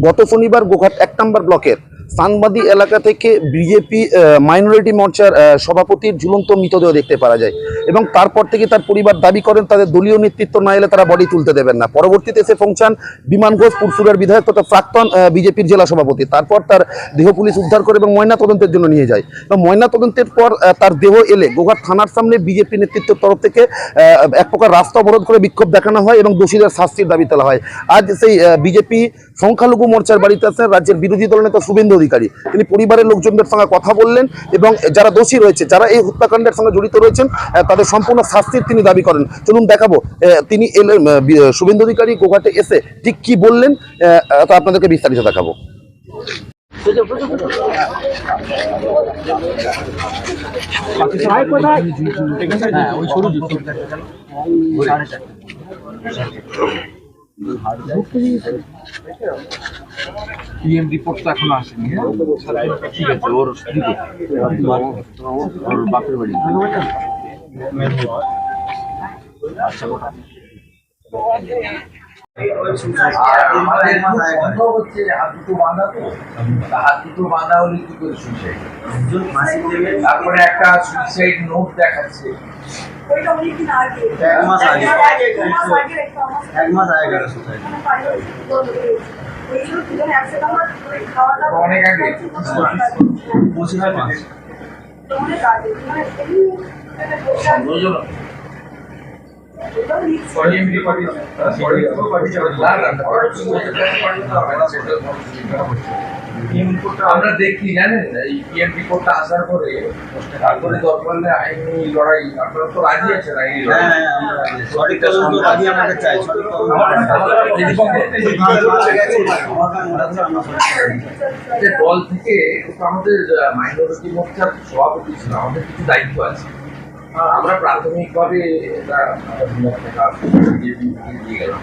গত শনিবার গোঘাট এক নম্বর ব্লকের সানবাদি এলাকা থেকে বিজেপি মাইনরিটি মোর্চার সভাপতির ঝুলন্ত মৃতদেহ দেখতে পাওয়া যায়। এবং তারপর থেকে তার পরিবার দাবি করেন, তাদের দলীয় নেতৃত্ব না এলে তারা বডি তুলতে দেবেন না। পরবর্তীতে এসে পৌঁছান বিমান ঘোষ, পুরসুরের বিধায়ক তথা প্রাক্তন বিজেপির জেলা সভাপতি। তারপর তার দেহ পুলিশ উদ্ধার করে এবং ময়না তদন্তের জন্য নিয়ে যায়। এবং ময়না তদন্তের পর তার দেহ এলে গোঘাট থানার সামনে বিজেপি নেতৃত্বের তরফ থেকে এক প্রকার রাস্তা অবরোধ করে বিক্ষোভ দেখানো হয় এবং দোষীদের শাস্তির দাবি তোলা হয়। আজ সেই বিজেপি সংখ্যালঘু মোর্চার বাড়িতে আছেন রাজ্যের বিরোধী দল নেতা শুভেন্দু অধিকারী। তিনি পরিবারের লোকজনদের সঙ্গে কথা বললেন এবং যারা দোষী রয়েছে, যারা এই হত্যাকাণ্ডের সঙ্গে জড়িত রয়েছেন তাদের সম্পূর্ণ শাস্তির তিনি দাবি করেন। চলুন দেখাবো তিনি এলেন শুভেন্দু অধিকারী গোঘাটে এসে ঠিক কি বললেন তা আপনাদেরকে বিস্তারিত দেখাবো। পিএম রিপোর্ট তো এখনও আসেনি হ্যাঁ? ঠিক আছে, ওর স্ত্রী ওর বাপের বাড়ি। দুটো বাঁধা তো দুটো বাঁধা হলে সুইসাইড তারপরে একটা সুইসাইড নোট দেখাচ্ছে। ওইটা অনেকদিন আগে এক মাস আগে। দু মাস আগে একটা আমার এক মাস আগে গেল সোসাইটি ওখানে পাইলো, ওইগুলো দুজনে একসাথে আমরা ওই খাওয়া আমরা দেখি জানেন? এই পিএম রিপোর্টটা আসার পরে তারপরে দরকার আইনি লড়াই আপনারা তো রাজি আছেন আইনি দল থেকে আমাদের মাইনরিটি মোর্চার সভাপতি ছিল আমাদের কিছু দায়িত্ব আছে। আমরা প্রাথমিকভাবে এটা দিয়ে গেলাম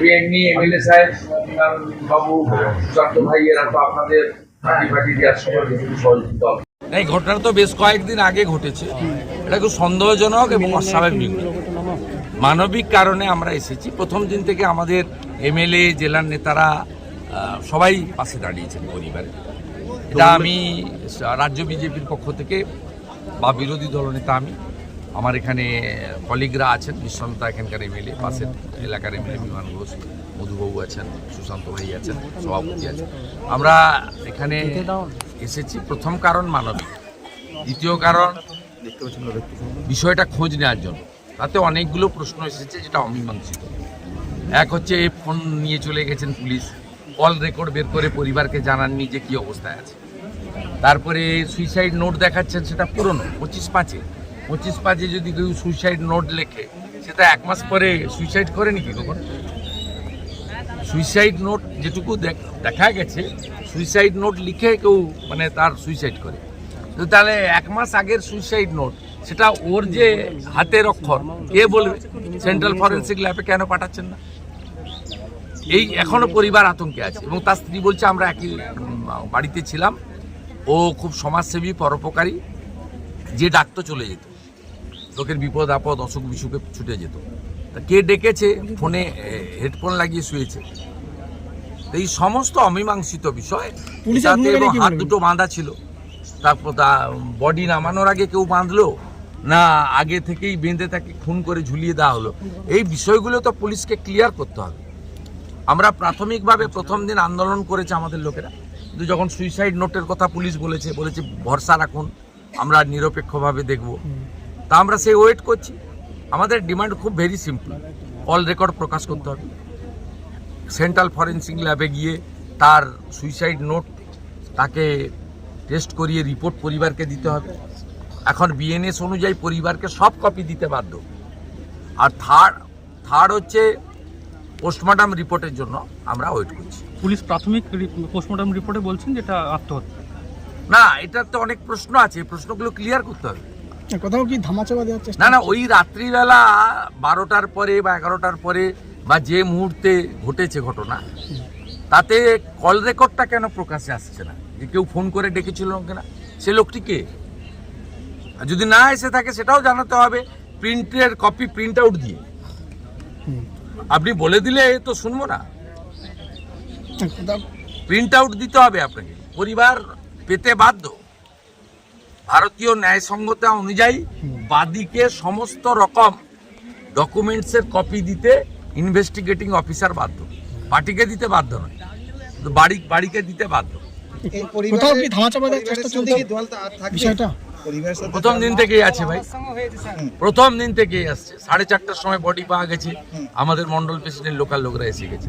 এই এমনি এমএলএ সাহেব বাবু সুশান্ত ভাই এরা তো আপনাদের পার্টি পার্টি দেওয়ার সময় সহযোগিতা এই ঘটনা তো বেশ কয়েকদিন আগে ঘটেছে। এটা খুব সন্দেহজনক এবং অস্বাভাবিক মানবিক কারণে আমরা এসেছি। প্রথম দিন থেকে আমাদের এমএলএ জেলার নেতারা সবাই পাশে দাঁড়িয়েছেন পরিবারে। এটা আমি রাজ্য বিজেপির পক্ষ থেকে বা বিরোধী দলনেতা আমি আমার এখানে কলিগরা আছেন বিশ্বনাথ এখানকার এমএলএ, পাশের এলাকার এমএলএ বিমান ঘোষ, মধুবাবু আছেন, সুশান্ত ভাই আছেন, সভাপতি আছেন। আমরা এখানে এসেছি প্রথম কারণ মানবিক, দ্বিতীয় কারণ বিষয়টা খোঁজ নেওয়ার জন্য। তাতে অনেকগুলো প্রশ্ন এসেছে যেটা অমীমাংসিত। এক হচ্ছে ফোন নিয়ে চলে গেছেন পুলিশ, কল রেকর্ড বের করে পরিবারকে জানাননি যে কি অবস্থায় আছে। তারপরে সুইসাইড নোট দেখাচ্ছেন সেটা পুরনো, পঁচিশ পাঁচে। পঁচিশ পাঁচে যদি কেউ সুইসাইড নোট লেখে সেটা এক মাস পরে সুইসাইড করেনি কি কখন? সুইসাইড নোট যেটুকু দেখ- গেছে সুইসাইড নোট লিখে কেউ মানে তার সুইসাইড করে। তো তাহলে এক মাস আগের সুইসাইড নোট সেটা ওর যে হাতের অক্ষর, কে বলবে? সেন্ট্রাল ফরেন্সিক ল্যাবে কেন পাঠাচ্ছেন না? এই এখনও পরিবার আতঙ্কে আছে, এবং তার স্ত্রী বলছে, আমরা একই বাড়িতে ছিলাম। ও খুব সমাজসেবী, পরোপকারী, যে ডাকতো চলে যেত। লোকের বিপদ আপদ অসুখ বিসুখে ছুটে যেত। তা কে ডেকেছে? ফোনে হেডফোন লাগিয়ে শুয়েছে। এই সমস্ত অমীমাংসিত বিষয় হাত দুটো বাঁধা ছিল। তারপর তা বডি নামানোর আগে কেউ বাঁধলো? না আগে থেকেই বেঁধে তাকে খুন করে ঝুলিয়ে দেওয়া হলো? এই বিষয়গুলো তো পুলিশকে ক্লিয়ার করতে হবে। আমরা প্রাথমিকভাবে প্রথম দিন আন্দোলন করেছে আমাদের লোকেরা। কিন্তু যখন সুইসাইড নোটের কথা পুলিশ বলেছে বলেছে ভরসা রাখুন আমরা নিরপেক্ষভাবে দেখব। তা আমরা সেই ওয়েট করছি। আমাদের ডিমান্ড খুব ভেরি সিম্পল অল রেকর্ড প্রকাশ করতে হবে। সেন্ট্রাল ফরেন্সিক ল্যাবে গিয়ে তার সুইসাইড নোট তাকে টেস্ট করিয়ে রিপোর্ট পরিবারকে দিতে হবে। এখন বিএনএস অনুযায়ী পরিবারকে সব কপি দিতে বাধ্য। আর থার্ড থার্ড হচ্ছে পোস্টমর্টম রিপোর্টের জন্য আমরা ওয়েট করছি। পুলিশ প্রাথমিক পোস্টমর্টম রিপোর্টে বলছেন যেটা আত্মহত্যা। না এটার তো অনেক প্রশ্ন আছে। প্রশ্নগুলো ক্লিয়ার করতে হবে। কোথাও কি ধামাচাপা দেওয়ার চেষ্টা না না ওই রাত্রিবেলা বারোটার পরে বা এগারোটার পরে বা যে মুহূর্তে ঘটেছে ঘটনা তাতে কল রেকর্ডটা কেন প্রকাশে আসছে না? যে কেউ ফোন করে ডেকেছিল কিনা? সে লোকটি কে? আর যদি না এসে থাকে সেটাও জানাতে হবে প্রিন্টের কপি প্রিন্ট আউট দিয়ে। আপনি বলে দিলে তো শুনব না। প্রিন্ট আউট দিতে হবে আপনাকে। পরিবার পেতে বাধ্য। ভারতীয় ন্যায় ন্যায়সঙ্গতা অনুযায়ী বাদীকে সমস্ত রকম ডকুমেন্টসের কপি দিতে ইনভেস্টিগেটিং অফিসার বাধ্য। পার্টিকে দিতে বাধ্য নয় বাড়ি বাড়িকে দিতে বাধ্য। প্রথম দিন থেকেই আছে ভাই। প্রথম দিন থেকেই আসছে। সাড়ে চারটার সময় বডি পাওয়া গেছে। আমাদের মন্ডল প্রেসিডেন্ট লোকাল লোকরা এসে গেছে।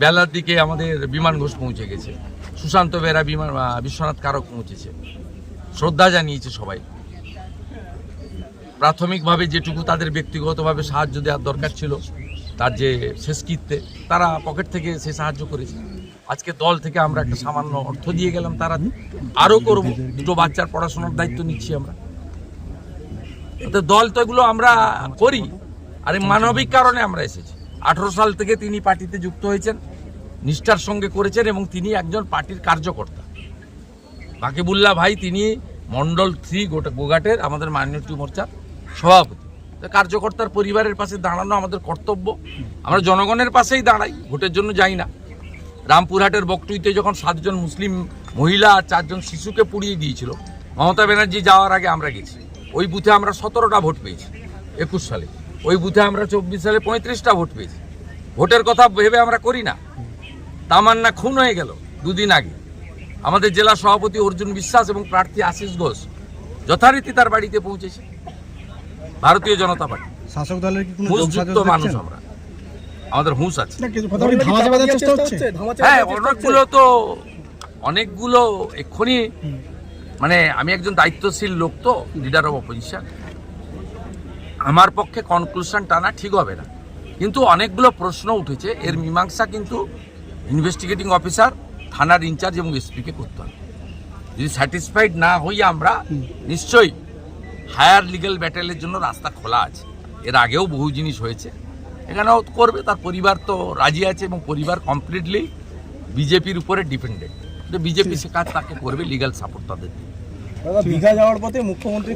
বেলার দিকে আমাদের বিমান ঘোষ পৌঁছে গেছে। সুশান্ত বেরা বিমান বিশ্বনাথ কারক পৌঁছেছে। শ্রদ্ধা জানিয়েছে সবাই। প্রাথমিকভাবে যেটুকু তাদের ব্যক্তিগতভাবে সাহায্য দেওয়ার দরকার ছিল, তার যে শেষকৃত্যে, তারা পকেট থেকে সে সাহায্য করেছে। আজকে দল থেকে আমরা একটা সামান্য অর্থ দিয়ে গেলাম তারা। আরও করব, দুটো বাচ্চার পড়াশোনার দায়িত্ব নিচ্ছি আমরা। তো দল তো এগুলো আমরা করি। আর মানবিক কারণে আমরা এসেছি। আঠেরো সাল থেকে তিনি পার্টিতে যুক্ত হয়েছেন, নিষ্ঠার সঙ্গে করেছেন এবং তিনি একজন পার্টির কার্যকর্তা। বাকিবুল্লাহ ভাই, তিনি মন্ডল থ্রি গোটা গোঘাটের আমাদের মাইনরিটি মোর্চার সভাপতি। কার্যকর্তার পরিবারের পাশে দাঁড়ানো আমাদের কর্তব্য। আমরা জনগণের পাশেই দাঁড়াই, ভোটের জন্য যাই না। রামপুরহাটের বকটুইতে যখন সাতজন মুসলিম মহিলা আর চারজন শিশুকে পুড়িয়ে দিয়েছিল মমতা ব্যানার্জি যাওয়ার আগে আমরা গেছি। ওই বুথে আমরা সতেরোটা ভোট পেয়েছি, একুশ সালে। ওই বুথে আমরা চব্বিশ সালে পঁয়ত্রিশটা ভোট পেয়েছি। ভোটের কথা ভেবে আমরা করি না। তামান্না খুন হয়ে গেল দুদিন আগে। আমাদের জেলা সভাপতি অর্জুন বিশ্বাস এবং প্রার্থী আশিস ঘোষ যথারীতি তার বাড়িতে পৌঁছেছে। ভারতীয় জনতা পার্টি। শাসক দলের কি কোনো হুঁশযুক্ত মানুষ আমরা। আমাদের হুঁশ আছে। হ্যাঁ অনেকগুলো তো অনেকগুলো এক্ষুনি মানে আমি একজন দায়িত্বশীল লোক তো লিডার অফ অপোজিশন আমার পক্ষে কনক্লুশন টানা ঠিক হবে না। কিন্তু অনেকগুলো প্রশ্ন উঠেছে। এর মীমাংসা কিন্তু ইনভেস্টিগেটিং অফিসার থানার ইনচার্জ এবং এসপিকে করতে হবে। যদি স্যাটিসফাইড না হই আমরা, নিশ্চয়ই হায়ার লিগ্যাল ব্যাটেলের জন্য রাস্তা খোলা আছে। এর আগেও বহু জিনিস হয়েছে। এখানেও করবে, তার পরিবার তো রাজি আছে এবং পরিবার কমপ্লিটলি বিজেপির উপরে ডিপেন্ডেন্ট বিজেপি সে কাজ তাকে করবে লিগাল সাপোর্ট তাদের দিবে। দীঘা যাওয়ার পথে মুখ্যমন্ত্রী